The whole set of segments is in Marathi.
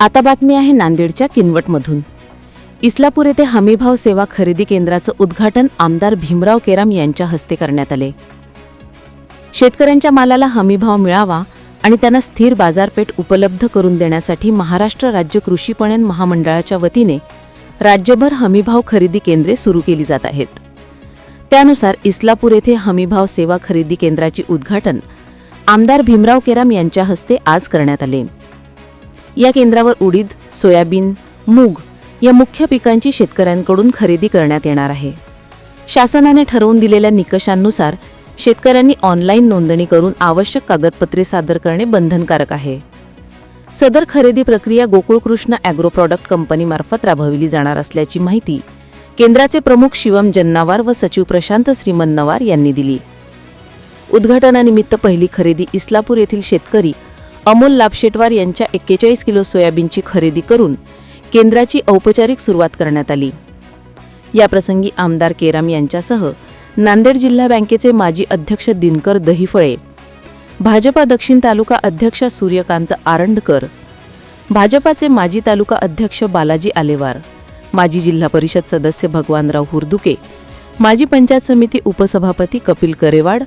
आता बातमी आहे नांदेडच्या किनवटमधून. इस्लापूर येथे हमीभाव सेवा खरेदी केंद्राचं उद्घाटन आमदार भीमराव केराम यांच्या हस्ते करण्यात आले. शेतकऱ्यांच्या मालाला हमीभाव मिळावा आणि त्यांना स्थिर बाजारपेठ उपलब्ध करून देण्यासाठी महाराष्ट्र राज्य कृषी पणन महामंडळाच्या वतीने राज्यभर हमीभाव खरेदी केंद्रे सुरू केली जात आहेत. त्यानुसार इस्लापूर येथे हमीभाव सेवा खरेदी केंद्राचे उद्घाटन आमदार भीमराव केराम यांच्या हस्ते आज करण्यात आले. या केंद्रावर उडीद सोयाबीन मूग या मुख्य पिकांची शेतकऱ्यांकडून खरेदी करण्यात येणार आहे. शासनाने ठरवून दिलेल्या निकषांनुसार शेतकऱ्यांनी ऑनलाईन नोंदणी करून आवश्यक कागदपत्रे सादर करणे बंधनकारक आहे. सदर खरेदी प्रक्रिया गोकुळकृष्ण अॅग्रो प्रॉडक्ट कंपनीमार्फत राबविली जाणार असल्याची माहिती केंद्राचे प्रमुख शिवम जन्नावार व सचिव प्रशांत श्रीमन्नवार यांनी दिली. उद्घाटनानिमित्त पहिली खरेदी इस्लापूर येथील शेतकरी अमोल लाभशेटवार यांच्या एक्केचाळीस किलो सोयाबीनची खरेदी करून केंद्राची औपचारिक सुरुवात करण्यात आली. याप्रसंगी आमदार केराम यांच्यासह नांदेड जिल्हा बँकेचे माजी अध्यक्ष दिनकर दहिफळे भाजपा दक्षिण तालुका अध्यक्ष सूर्यकांत आरंडकर भाजपाचे माजी तालुका अध्यक्ष बालाजी आलेवार माजी जिल्हा परिषद सदस्य भगवानराव हुरदुके माजी पंचायत समिती उपसभापती कपिल करेवाड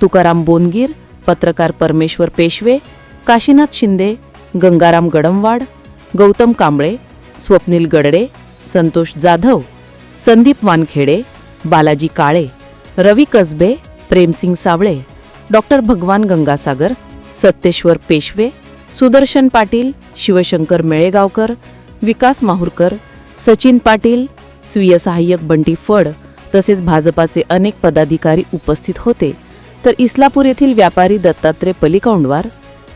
तुकाराम बोनगीर पत्रकार परमेश्वर पेशवे काशीनाथ शिंदे गंगाराम गडमवाड गौतम कांबळे स्वप्नील गडडे संतोष जाधव संदीप वानखेडे बालाजी काळे रवी कसबे प्रेमसिंग सावळे डॉक्टर भगवान गंगासागर सत्येश्वर पेशवे सुदर्शन पाटील शिवशंकर मेळेगावकर विकास माहुरकर सचिन पाटील स्वीय सहाय्यक बंटी फड तसेच भाजपाचे अनेक पदाधिकारी उपस्थित होते. तर इस्लापूर येथील व्यापारी दत्तात्रय पलिकौंडवार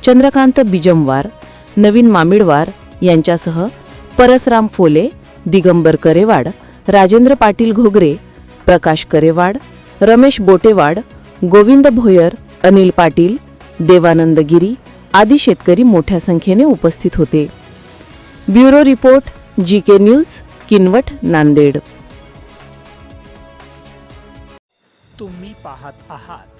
चंद्रकांत बिजमवार नवीन मामिडवार यांच्यासह परसराम फोले दिगंबर करेवाड राजेंद्र पाटील घोगरे प्रकाश करेवाड रमेश बोटेवाड गोविंद भोयर अनिल पाटील देवानंद गिरी आदी शेतकरी मोठ्या संख्येने उपस्थित होते. Bureau report G K news Kinwat Nanded. तुम्ही पाहत आहात